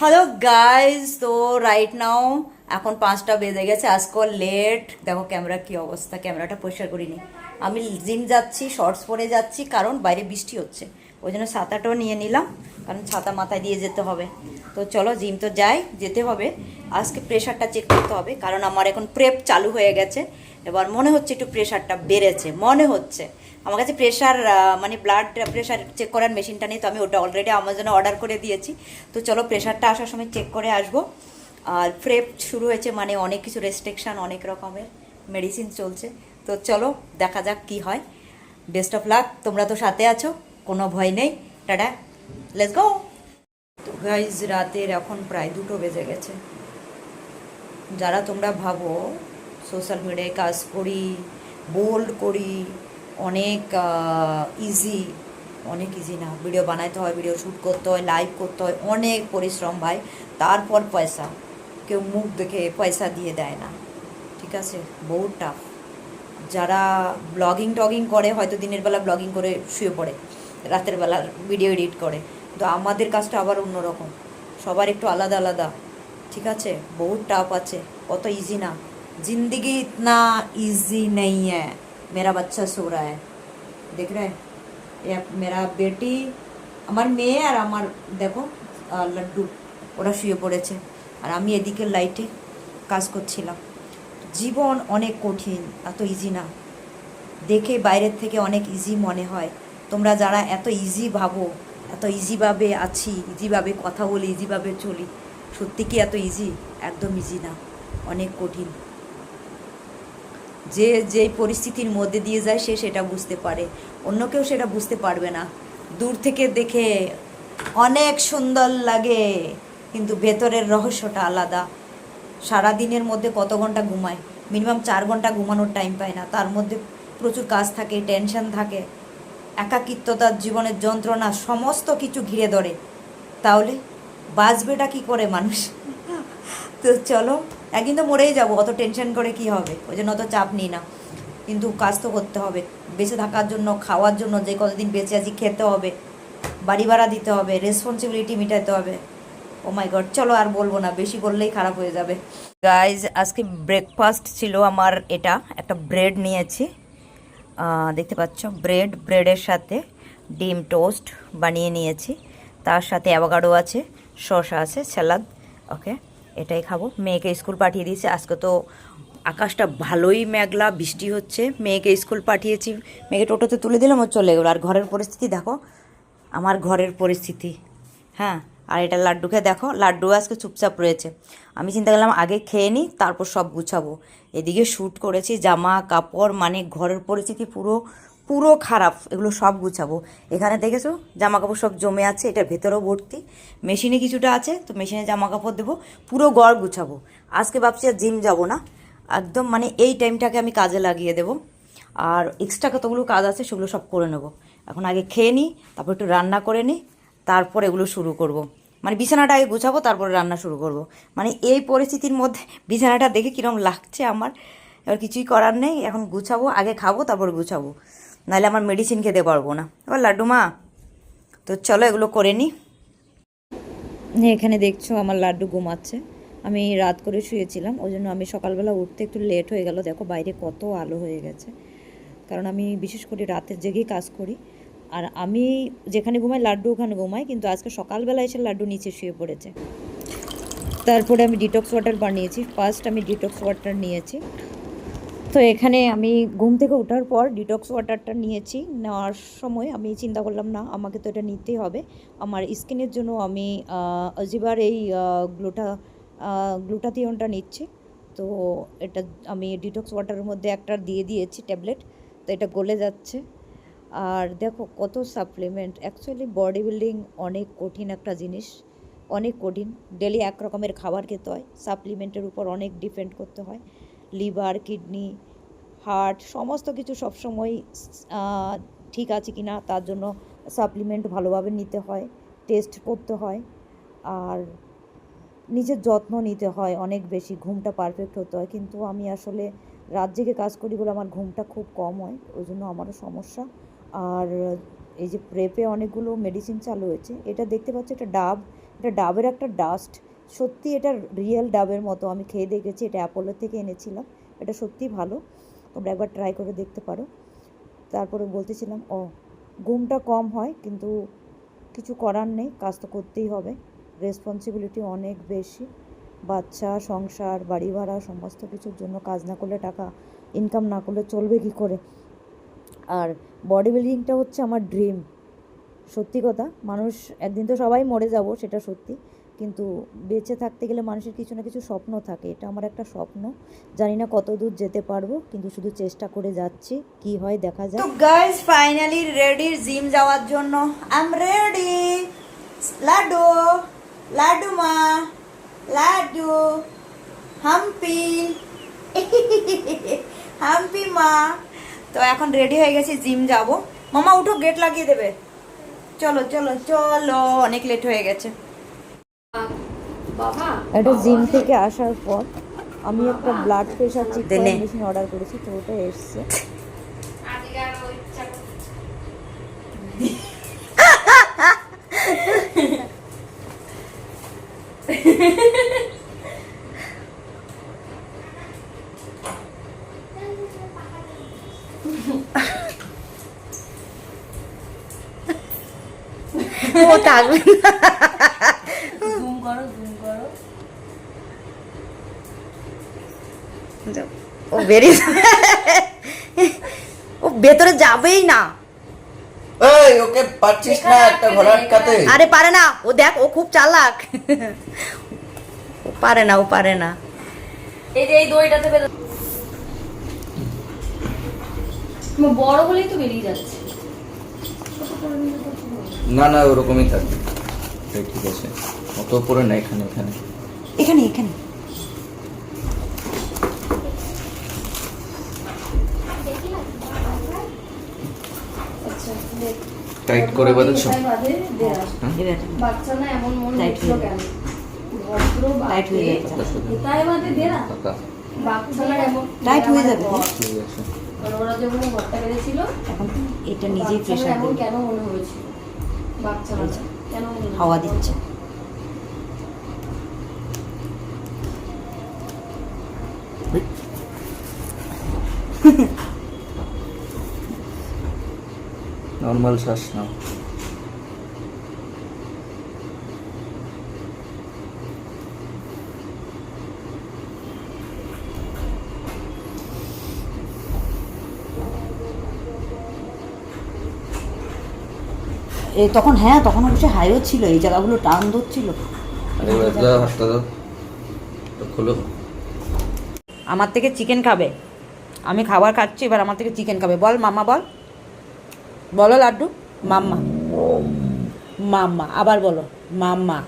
Hello guys তো right now এখন পাঁচটা বেজে গেছে। আজকাল লেট দেখো ক্যামেরা কি অবস্থা। ক্যামেরাটা পরিষ্কার করিনি। আমি জিম যাচ্ছি শর্টস পরে যাচ্ছি, কারণ বাইরে বৃষ্টি হচ্ছে। ওই জন্য ছাতাটাও নিয়ে নিলাম, কারণ ছাতা মাথায় দিয়ে যেতে হবে। তো চলো জিম তো যাই, যেতে হবে। আজকে প্রেশারটা চেক করতে হবে, কারণ আমার এখন প্রেপ চালু হয়ে গেছে। এবার মনে হচ্ছে একটু প্রেশারটা বেড়েছে। মনে হচ্ছে। আমার কাছে প্রেশার মানে ব্লাড প্রেশার চেক করার মেশিনটা নেই, তো আমি ওটা অলরেডি আমাজনে অর্ডার করে দিয়েছি। তো চলো প্রেশারটা আসার সময় চেক করে আসব। আর ফ্রেপ শুরু হয়েছে মানে অনেক কিছু রেস্ট্রিকশান অনেক রকমের মেডিসিন চলছে। তো চলো দেখা যাক কি হয়। বেস্ট অফ লাক তোমরা তো সাথে আছো, কোনো ভয় নেই। টাটা লেটস গো তো গাইজ রাতের এখন প্রায় দুটো বেজে গেছে। যারা তোমরা ভাবো সোশ্যাল মিডিয়ায় কাজ করি বোল্ড করি অনেক ইজি অনেক ইজি না। ভিডিও বানাইতে হয় ভিডিও শ্যুট করতে হয় লাইভ করতে হয়, অনেক পরিশ্রম ভাই। তারপর পয়সা। কেউ মুখ দেখে পয়সা দিয়ে দেয় না। ঠিক আছে? বহুত টাফ যারা ব্লগিং টগিং করে, হয়তো দিনের বেলা ব্লগিং করে শুয়ে পড়ে, রাতের বেলা ভিডিও এডিট করে। তো আমাদের কাজটা আবার অন্যরকম। সবার একটু আলাদা আলাদা। ঠিক আছে? বহুত টাফ আছে। কত ইজি না। জিন্দিগি ইতনা ইজি নেই হ্যাঁ मेरा बच्चा सो रहा है देख रहे हैं ये मेरा बेटी আমার মেয়ে আর আমার দেখো আহ, লাড্ডু ওরা শুয়ে পড়েছে আর আমি এদিকে লাইটে কাজ করছিলাম জীবন অনেক কঠিন এত ইজি না দেখে বাইরের থেকে অনেক ইজি মনে হয় তোমরা যারা এত ইজি ভাবো এত ইজিভাবে আছি ইজিভাবে কথা বলি ইজিভাবে চলি সত্যি কি এত ইজি একদম ইজি না অনেক কঠিন যে যেই পরিস্থিতির মধ্যে দিয়ে যায় সে সেটা বুঝতে পারে। অন্য কেউ সেটা বুঝতে পারবে না। দূর থেকে দেখে অনেক সুন্দর লাগে, কিন্তু ভেতরের রহস্যটা আলাদা। সারা দিনের মধ্যে কত ঘণ্টা ঘুমায়? মিনিমাম চার ঘণ্টা ঘুমানোর টাইম পায় না। তার মধ্যে প্রচুর কাজ থাকে টেনশন থাকে একাকিত্বতার জীবনের যন্ত্রণা, সমস্ত কিছু ঘিরে ধরে। তাহলে বাঁচবেটা কি করে মানুষ? তো চলো একদিন তো মরেই যাব, অত টেনশন করে কি হবে? ওই জন্য অত চাপ নিই না। কিন্তু কাজ তো করতে হবে। বেঁচে থাকার জন্য, খাওয়ার জন্য, যে কতদিন বেঁচে আছি, খেতে হবে। বাড়ি ভাড়া দিতে হবে রেসপন্সিবিলিটি মেটাতে হবে। ও মাই গড চলো আর বলব না, বেশি বললেই খারাপ হয়ে যাবে। গাইজ আজকে ব্রেকফাস্ট ছিল আমার এটা, একটা ব্রেড নিয়েছি। দেখতে পাচ্ছ ব্রেড ব্রেডের সাথে ডিম টোস্ট বানিয়ে নিয়েছি। তার সাথে অ্যাভোকাডো আছে, শসা আছে স্যালাদ ওকে এটাই খাব। মেয়েকে স্কুল পাঠিয়ে দিয়েছি। আজকে তো আকাশটা ভালোই মেঘলা, বৃষ্টি হচ্ছে। মেয়েকে স্কুল পাঠিয়েছি। মেয়েকে টোটোতে তুলে দিলাম, ও চলে গেলো। আর ঘরের পরিস্থিতি দেখো, আমার ঘরের পরিস্থিতি। হ্যাঁ আর এটা লাড্ডুকে দেখো, লাড্ডু আজকে চুপচাপ রয়েছে। আমি চিন্তা করলাম, আগে খেয়ে নিই তারপর সব গুছাবো। এদিকে শ্যুট করেছি, জামা, কাপড় মানে ঘরের পরিস্থিতি পুরো পুরো খারাপ, এগুলো সব গুছাবো। এখানে দেখেছ জামা কাপড় সব জমে আছে, এটার ভেতরেও ভর্তি। মেশিনে কিছুটা আছে, তো মেশিনে জামা কাপড় দেবো, পুরো গড় গুছাবো। আজকে ভাবছি আর জিম যাব না। একদম মানে এই টাইমটাকে আমি কাজে লাগিয়ে দেবো। আর এক্সট্রা কতগুলো কাজ আছে, সেগুলো সব করে নেব। এখন আগে খেয়ে নিই তারপর একটু রান্না করে নিই তারপর এগুলো শুরু করব। মানে বিছানাটা আগে গুছাবো, তারপরে রান্না শুরু করব। মানে এই পরিস্থিতির মধ্যে বিছানাটা দেখে কীরকম লাগছে আমার। এবার কিছুই করার নেই, এখন গুছাবো, আগে খাব, তারপর গুছাবো। নাহলে আমার মেডিসিন খেতে পারব না। এবার লাড্ডু মা, তো চলো এগুলো করে নিই এখানে দেখছ আমার লাড্ডু ঘুমাচ্ছে। আমি রাত করে শুয়েছিলাম, ওই জন্য আমি সকালবেলা উঠতে একটু লেট হয়ে গেল। দেখো বাইরে কত আলো হয়ে গেছে। কারণ আমি বিশেষ করে রাতের জেগেই কাজ করি। আর আমি যেখানে ঘুমাই লাড্ডু ওখানে ঘুমাই, কিন্তু আজকে সকালবেলা এসে লাড্ডু নিচে শুয়ে পড়েছে। তারপরে আমি ডিটক্স ওয়াটার বানিয়েছি। ফার্স্ট আমি ডিটক্স ওয়াটার নিয়েছি। তো এখানে আমি ঘুম থেকে ওঠার পর ডিটক্স ওয়াটারটা নিয়েছি। নেওয়ার সময় আমি চিন্তা করলাম, না, আমাকে তো এটা নিতেই হবে। আমার স্কিনের জন্য আমি অজিবার এই গ্লুটা গ্লুটাথিয়নটা নিচ্ছি। তো এটা আমি ডিটক্স ওয়াটারের মধ্যে একটা দিয়ে দিয়েছি ট্যাবলেট তো এটা গলে যাচ্ছে। আর দেখো কত সাপ্লিমেন্ট অ্যাকচুয়ালি বডি বিল্ডিং অনেক কঠিন একটা জিনিস। অনেক কঠিন। ডেলি এক রকমের খাবার খেতে হয়। সাপ্লিমেন্টের উপর অনেক ডিপেন্ড করতে হয়। লিভার, কিডনি, হার্ট, সমস্ত কিছু সবসময় ঠিক আছে কি না তার জন্য সাপ্লিমেন্ট ভালোভাবে নিতে হয়, টেস্ট করতে হয়, আর নিজের যত্ন নিতে হয়, অনেক বেশি। ঘুমটা পারফেক্ট হতে হয়। কিন্তু আমি আসলে রাত জেগে কাজ করি বলে আমার ঘুমটা খুব কম হয়, ওই জন্য আমারও সমস্যা। আর এই যে প্রেপে অনেকগুলো মেডিসিন চালু হয়েছে, এটা দেখতে পাচ্ছি একটা ডাব, এটা ডাবের একটা ডাস্ট সত্যি এটা রিয়েল ডাবের মতো। আমি খেয়ে দেখেছি, এটা অ্যাপোলো থেকে এনেছিলাম। এটা সত্যি ভালো। তোমরা একবার ট্রাই করে দেখতে পারো। তারপরে বলতেছিলাম, ও, ঘুমটা কম হয়, কিন্তু কিছু করার নেই। কাজ তো করতেই হবে। রেসপন্সিবিলিটি অনেক বেশি। বাচ্চা, সংসার, বাড়ি ভাড়া, সমস্ত কিছুর জন্য কাজ না করলে টাকা ইনকাম না করলে চলবে কী করে? আর বডি বিল্ডিংটা হচ্ছে আমার ড্রিম সত্যি কথা, মানুষ একদিন তো সবাই মরে যাব, সেটা সত্যি। কিন্তু বেঁচে থাকতে গেলে মানুষের কিছু না কিছু স্বপ্ন থাকে। এটা আমার একটা স্বপ্ন। জানি না কত দূর যেতে পারব, কিন্তু শুধু চেষ্টা করে যাচ্ছি। কি হয় দেখা যায় গাইস ফাইনালি রেডি জিম যাওয়ার জন্য। I am ready Laddu Laddu মা লাডু হাম্পি হাম্পি মা। তো এখন রেডি হয়ে গেছি জিম যাব। মামা, উঠো গেট লাগিয়ে দেবে। চলো চলো চলো, অনেক লেট হয়ে গেছে। এটা জিম থেকে আসার পর আমি একটা ব্লাড প্রেশার চেক করার মেশিন অর্ডার করেছি তো ওটা এসছে। ও থাকবে জুম ও বেরিয়ে ও ভেতরে যাবেই না। এই ওকে পারছিস না একটা ঘোড়া আটকাতে? আরে পারে না ও দেখ ও খুব চালাক। ও পারে না ও পারে না। এই যে এই দইটাতে বেরো বড় হলেই তো বেরিয়ে যাচ্ছে। না না ওরকমই থাকবে। ঠিক আছে। অত উপরে না এখানে এখানে। এখানে এখানে আচ্ছা দেখ। টাইট করে বাঁধছো বাচ্চা না এমন মন হচ্ছিল হয়ে কেন? ভদ্র Tight হয়ে। যাচ্ছে। দে না। Tight হয়ে যাবে। ওরা যখন ঘরটা বেঁধেছিল এখন এটা নিজেই প্রেশার এমন কেন মনে হয়েছিল? বাচ্চা কেন হাওয়া দিচ্ছে। নর্মাল শ্বাস নাও। তখন হ্যাঁ তখন অবশ্যই হাইও ছিল এই জায়গাগুলো টান ধরছিল। আমার থেকে চিকেন খাবে। আমি খাবার খাচ্ছি এবার আমার থেকে চিকেন খাবে। বল মামা বল। বলো লাড্ডু? মাম্মা। মাম্মা আবার বলো। মাম্মা।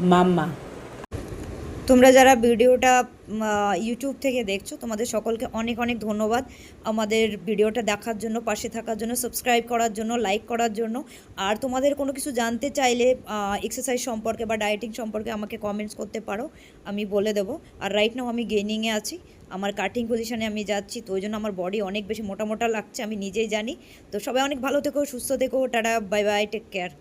মাম্মা। তোমরা যারা ভিডিওটা ইউটিউব থেকে দেখছ, তোমাদের সকলকে অনেক অনেক ধন্যবাদ। আমাদের ভিডিওটা দেখার জন্য, পাশে থাকার জন্য সাবস্ক্রাইব করার জন্য লাইক করার জন্য। আর তোমাদের কোনো কিছু জানতে চাইলে এক্সারসাইজ সম্পর্কে বা ডায়েটিং সম্পর্কে আমাকে কমেন্টস করতে পারো, আমি বলে দেবো। আর রাইট নাও আমি গেইনিংয়ে আছি, আমার কাটিং পজিশনে আমি যাচ্ছি, তো ওই জন্য আমার বডি অনেক বেশি মোটা মোটা লাগছে, আমি নিজেই জানি। তো সবাই অনেক ভালো থেকো, সুস্থ থেকো, tata bye bye take care